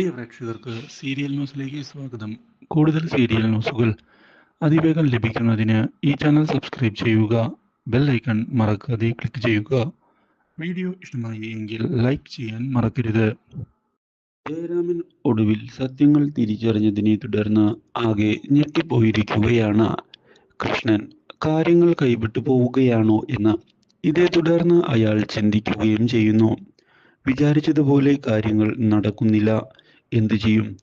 പ്രിയ പ്രേക്ഷകർക്ക് സീരിയൽ ന്യൂസിലേക്ക് സ്വാഗതം. കൂടുതൽ സീരിയൽ ന്യൂസുകൾ അതിവേഗം ലഭിക്കുന്നതിന് ഈ ചാനൽ സബ്സ്ക്രൈബ് ചെയ്യുക ബെൽ ഐക്കൺ മറക്കാതെ ക്ലിക്ക് ചെയ്യുക. വീഡിയോ ഇഷ്ടമായി എങ്കിൽ ലൈക്ക് ചെയ്യാൻ മറക്കരുത്. ജയരാമൻ ഒടുവിൽ സത്യങ്ങൾ തിരിച്ചറിഞ്ഞതിനെ തുടർന്ന് ആകെ ഞെട്ടിപ്പോയിരിക്കുകയാണ്. കൃഷ്ണൻ കാര്യങ്ങൾ കൈവിട്ടു പോവുകയാണോ എന്ന് ഇതേ തുടർന്ന് അയാൾ ചിന്തിക്കുകയും ചെയ്യുന്നു. വിചാരിച്ചതുപോലെ കാര്യങ്ങൾ നടക്കുന്നില്ല. എന്തു ചെയ്യും?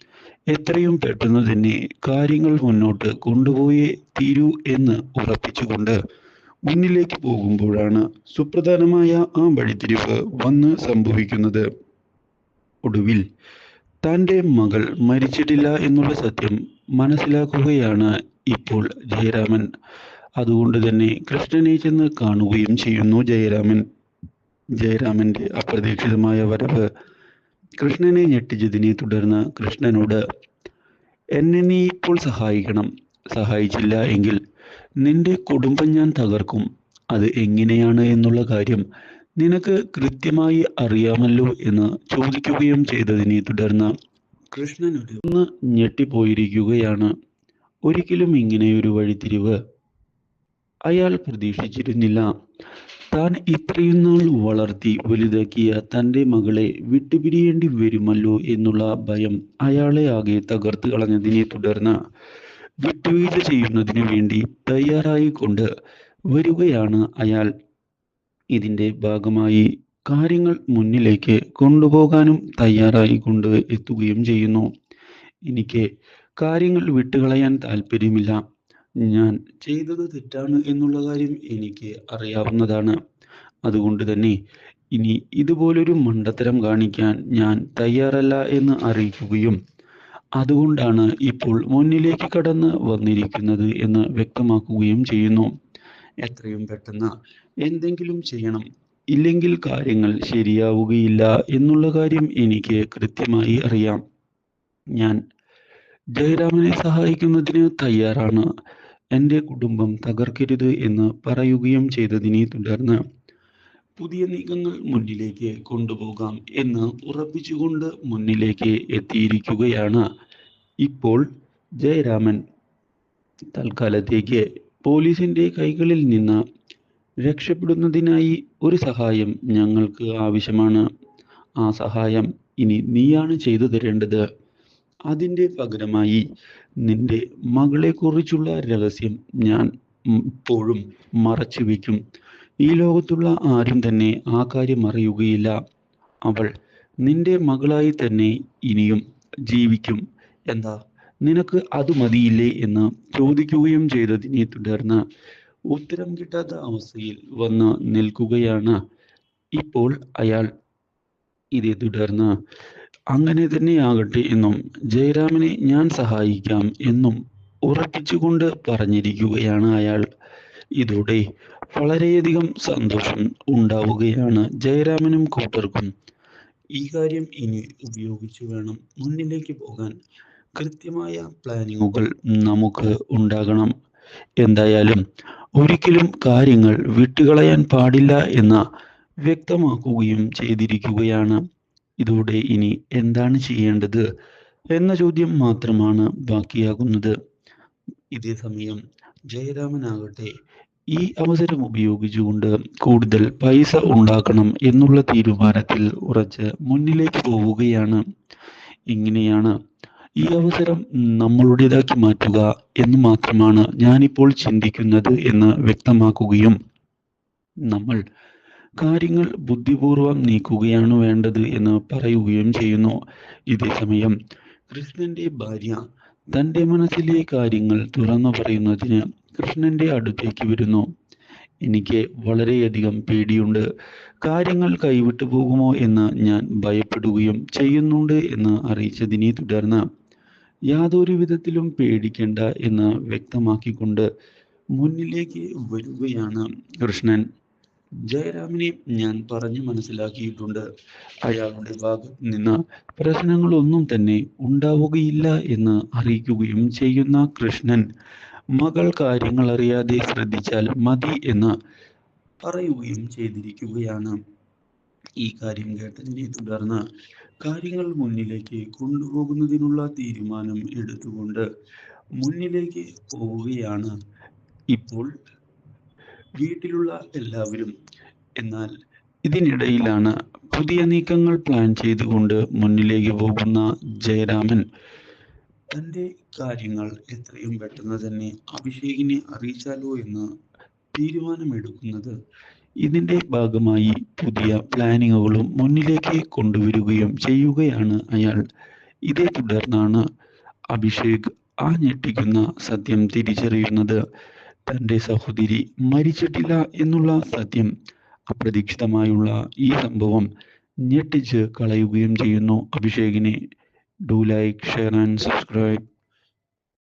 എത്രയും പെട്ടെന്ന് തന്നെ കാര്യങ്ങൾ മുന്നോട്ട് കൊണ്ടുപോയേ തീരൂ എന്ന് ഉറപ്പിച്ചുകൊണ്ട് മുന്നിലേക്ക് പോകുമ്പോഴാണ് സുപ്രധാനമായ ആ വഴിത്തിരിവ് വന്ന് സംഭവിക്കുന്നത്. ഒടുവിൽ തന്റെ മകൾ മരിച്ചിട്ടില്ല എന്നുള്ള സത്യം മനസ്സിലാക്കുകയാണ് ഇപ്പോൾ ജയരാമൻ. അതുകൊണ്ട് തന്നെ കൃഷ്ണനെ ചെന്ന് കാണുകയും ചെയ്യുന്നു ജയരാമൻ. ജയരാമന്റെ അപ്രതീക്ഷിതമായ വരവ് കൃഷ്ണനെ ഞെട്ടിച്ചതിനെ തുടർന്ന് കൃഷ്ണനോട് എന്നെ നീ ഇപ്പോൾ സഹായിക്കണം. സഹായിച്ചില്ല എങ്കിൽ നിന്റെ കുടുംബം ഞാൻ തകർക്കും. അത് എങ്ങനെയാണ് എന്നുള്ള കാര്യം നിനക്ക് കൃത്യമായി അറിയാമല്ലോ എന്ന് ചോദിക്കുകയും ചെയ്തതിനെ തുടർന്ന് കൃഷ്ണൻ ഒന്ന് ഞെട്ടിപ്പോയിരിക്കുകയാണ്. ഒരിക്കലും ഇങ്ങനെയൊരു വഴിത്തിരിവ് അയാൾ പ്രതീക്ഷിച്ചിരുന്നില്ല. താൻ ഇത്രയും നാൾ വളർത്തി വലുതാക്കിയ തന്റെ മകളെ വിട്ടുപിരിയേണ്ടി വരുമല്ലോ എന്നുള്ള ഭയം അയാളെ ആകെ തകർത്ത് കളഞ്ഞതിനെ തുടർന്ന് വിട്ടുവീഴ്ച ചെയ്യുന്നതിനു വേണ്ടി തയ്യാറായിക്കൊണ്ട് വരികയാണ് അയാൾ. ഇതിന്റെ ഭാഗമായി കാര്യങ്ങൾ മുന്നിലേക്ക് കൊണ്ടുപോകാനും തയ്യാറായിക്കൊണ്ട് എത്തുകയും ചെയ്യുന്നു. എനിക്ക് കാര്യങ്ങൾ വിട്ടുകളയാൻ താല്പര്യമില്ല ഞാൻ ചെയ്തത് തെറ്റാണ് എന്നുള്ള കാര്യം എനിക്ക് അറിയാവുന്നതാണ്. അതുകൊണ്ട് തന്നെ ഇനി ഇതുപോലൊരു മണ്ടത്തരം കാണിക്കാൻ ഞാൻ തയ്യാറല്ല എന്ന് അറിയിക്കുകയും അതുകൊണ്ടാണ് ഇപ്പോൾ മുന്നിലേക്ക് കടന്ന് വന്നിരിക്കുന്നത് എന്ന് വ്യക്തമാക്കുകയും ചെയ്യുന്നു. എത്രയും പെട്ടെന്ന് എന്തെങ്കിലും ചെയ്യണം. ഇല്ലെങ്കിൽ കാര്യങ്ങൾ ശരിയാവുകയില്ല എന്നുള്ള കാര്യം എനിക്ക് കൃത്യമായി അറിയാം. ഞാൻ ജയരാമനെ സഹായിക്കുന്നതിന് തയ്യാറാണ്. എന്റെ കുടുംബം തകർക്കരുത് എന്ന് പറയുകയും ചെയ്തതിനെ തുടർന്ന് പുതിയ നീക്കങ്ങൾ മുന്നിലേക്ക് കൊണ്ടുപോകാം എന്ന് ഉറപ്പിച്ചുകൊണ്ട് മുന്നിലേക്ക് എത്തിയിരിക്കുകയാണ്. ഇപ്പോൾ ജയരാമൻ തൽക്കാലത്തേക്ക് പോലീസിന്റെ കൈകളിൽ നിന്ന് രക്ഷപ്പെടുന്നതിനായി ഒരു സഹായം ഞങ്ങൾക്ക് ആവശ്യമാണ്. ആ സഹായം ഇനി നീയാണ് ചെയ്തു തരേണ്ടത്. അതിന്റെ പകരമായി നിന്റെ മകളെക്കുറിച്ചുള്ള രഹസ്യം ഞാൻ ഇപ്പോഴും മറച്ചു വയ്ക്കും. ഈ ലോകത്തുള്ള ആരും തന്നെ ആ കാര്യം അറിയുകയില്ല. അവൾ നിന്റെ മകളായി തന്നെ ഇനിയും ജീവിക്കും. എന്താ? നിനക്ക് അത് മതിയില്ലേ എന്ന് ചോദിക്കുകയും ചെയ്തതിനെ തുടർന്ന് ഉത്തരം കിട്ടാത്ത അവസ്ഥയിൽ വന്ന് നിൽക്കുകയാണ്. ഇപ്പോൾ അയാൾ ഇതേ തുടർന്ന് അങ്ങനെ തന്നെയാകട്ടെ എന്നും ജയരാമനെ ഞാൻ സഹായിക്കാം എന്നും ഉറപ്പിച്ചുകൊണ്ട് പറഞ്ഞിരിക്കുകയാണ് അയാൾ. ഇതോടെ വളരെയധികം സന്തോഷം ഉണ്ടാവുകയാണ് ജയരാമനും കൂട്ടർക്കും. ഈ കാര്യം ഇനി ഉപയോഗിച്ചു വേണം മുന്നിലേക്ക് പോകാൻ. കൃത്യമായ പ്ലാനിങ്ങുകൾ നമുക്ക് ഉണ്ടാകണം. എന്തായാലും ഒരിക്കലും കാര്യങ്ങൾ വിട്ടുകളയാൻ പാടില്ല എന്ന് വ്യക്തമാക്കുകയും ചെയ്തിരിക്കുകയാണ്. ഇതോടെ ഇനി എന്താണ് ചെയ്യേണ്ടത് എന്ന ചോദ്യം മാത്രമാണ് ബാക്കിയാകുന്നത്. ഇതേ സമയം ജയരാമനാകട്ടെ ഈ അവസരം ഉപയോഗിച്ചുകൊണ്ട് കൂടുതൽ പൈസ ഉണ്ടാക്കണം എന്നുള്ള തീരുമാനത്തിൽ ഉറച്ച് മുന്നിലേക്ക് പോവുകയാണ്. ഇങ്ങനെയാണ് ഈ അവസരം നമ്മളുടേതാക്കി മാറ്റുക എന്ന് മാത്രമാണ് ഞാനിപ്പോൾ ചിന്തിക്കുന്നത് എന്ന് വ്യക്തമാക്കുകയും നമ്മൾ കാര്യങ്ങൾ ബുദ്ധിപൂർവം നീക്കുകയാണ് വേണ്ടത് എന്ന് പറയുകയും ചെയ്യുന്നു. ഇതേ സമയം കൃഷ്ണന്റെ ഭാര്യ തന്റെ മനസ്സിലെ കാര്യങ്ങൾ തുറന്നു പറയുന്നതിന് കൃഷ്ണന്റെ അടുത്തേക്ക് വരുന്നു. എനിക്ക് വളരെയധികം പേടിയുണ്ട്. കാര്യങ്ങൾ കൈവിട്ടു പോകുമോ എന്ന് ഞാൻ ഭയപ്പെടുകയും ചെയ്യുന്നുണ്ട് എന്ന് അറിയിച്ചതിനെ തുടർന്ന് യാതൊരു വിധത്തിലും പേടിക്കേണ്ട എന്ന് വ്യക്തമാക്കിക്കൊണ്ട് മുന്നിലേക്ക് വരികയാണ് കൃഷ്ണൻ. ജയരാമിനെ ഞാൻ പറഞ്ഞു മനസ്സിലാക്കിയിട്ടുണ്ട്. അയാളുടെ ഭാഗത്ത് നിന്ന് പ്രശ്നങ്ങളൊന്നും തന്നെ ഉണ്ടാവുകയില്ല എന്ന് അറിയിക്കുകയും ചെയ്യുന്ന കൃഷ്ണൻ മകൾ കാര്യങ്ങൾ അറിയാതെ ശ്രദ്ധിച്ചാൽ മതി എന്ന് പറയുകയും ചെയ്തിരിക്കുകയാണ്. ഈ കാര്യം കേട്ടതിനെ തുടർന്ന് കാര്യങ്ങൾ മുന്നിലേക്ക് കൊണ്ടുപോകുന്നതിനുള്ള തീരുമാനം എടുത്തുകൊണ്ട് മുന്നിലേക്ക് പോവുകയാണ്. ഇപ്പോൾ വീട്ടിലുള്ള എല്ലാവരും എന്നാൽ ഇതിനിടയിലാണ് പുതിയ നീക്കങ്ങൾ പ്ലാൻ ചെയ്തുകൊണ്ട് മുന്നിലേക്ക് പോകുന്ന ജയരാമൻ. തന്റെ കാര്യങ്ങൾ എത്രയും പെട്ടെന്ന് തന്നെ അഭിഷേകിനെ അറിയിച്ചാലോ എന്ന് തീരുമാനമെടുക്കുന്നത് ഇതിന്റെ ഭാഗമായി പുതിയ പ്ലാനിങ്ങുകളും മുന്നിലേക്ക് കൊണ്ടുവരികയും ചെയ്യുകയാണ് അയാൾ. ഇതേ തുടർന്നാണ് അഭിഷേക് ആ ഞെട്ടിക്കുന്ന സത്യം തിരിച്ചറിയുന്നത്. തന്റെ സഹോദരി മരിച്ചിട്ടില്ല എന്നുള്ള സത്യം അപ്രതീക്ഷിതമായുള്ള ഈ സംഭവം ഞെട്ടിച്ച് കളയുകയും ചെയ്യുന്നു. അഭിഷേകിനെ do like share and subscribe.